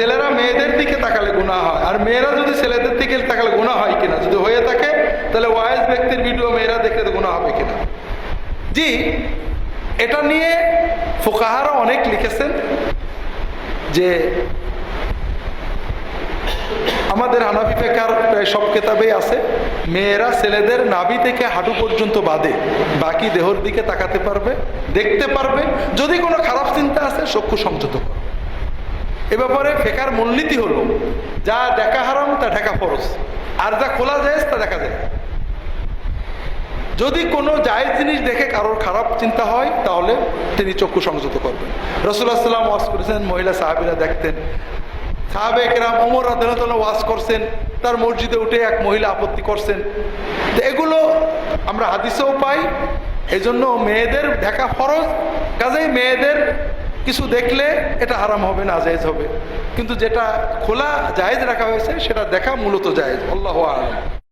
ছেলেরা মেয়েদের দিকে তাকালে গুণা হয়। আর মেয়েরা যদি ছেলেদের দিকে তাকালে গুণা হয় কিনা? যদি হয়ে থাকে, তাহলে ওয়াইজ ব্যক্তির ভিডিও মেয়েরা দেখলে তো গুণা হবে কিনা? জি, এটা নিয়ে ফোকাহারা অনেক লিখেছেন যে আমাদের হানাফি ফেকার প্রায় সব কেতাবেই আছে। মেয়েরা ছেলেদের নাভি থেকে হাঁটু পর্যন্ত বাদে। বাকি দেহর দিকে তাকাতে পারবে, দেখতে পারবে। যদি কোনো খারাপ চিন্তা আছে চক্ষু সংযত করবে এ ব্যাপারে ফেকার মূলনীতি হলো, যা দেখা হারাম, তা ঢাকা ফরজ। আর যা খোলা যায় তা দেখা যায়। যদি কোনো জায়েজ জিনিস দেখে কারোর খারাপ চিন্তা হয়, তাহলে তিনি চক্ষু সংযত করবেন। রসুল্লাহ সাল্লাম ওয়াজ করেছেন, মহিলা সাহাবিরা দেখতেন। সাহাবে একরাম ওমর আদালত ওয়াজ করছেন, তার মসজিদে উঠে এক মহিলা আপত্তি করছেন। তো এগুলো আমরা হাদিসেও পাই এই জন্য মেয়েদের দেখা ফরজ, কাজেই মেয়েদের কিছু দেখলে এটা আরাম হবে না, জায়েজ হবে। কিন্তু যেটা খোলা, জায়েজ রাখা হয়েছে, সেটা দেখা মূলত জায়েজ। আল্লাহ আলম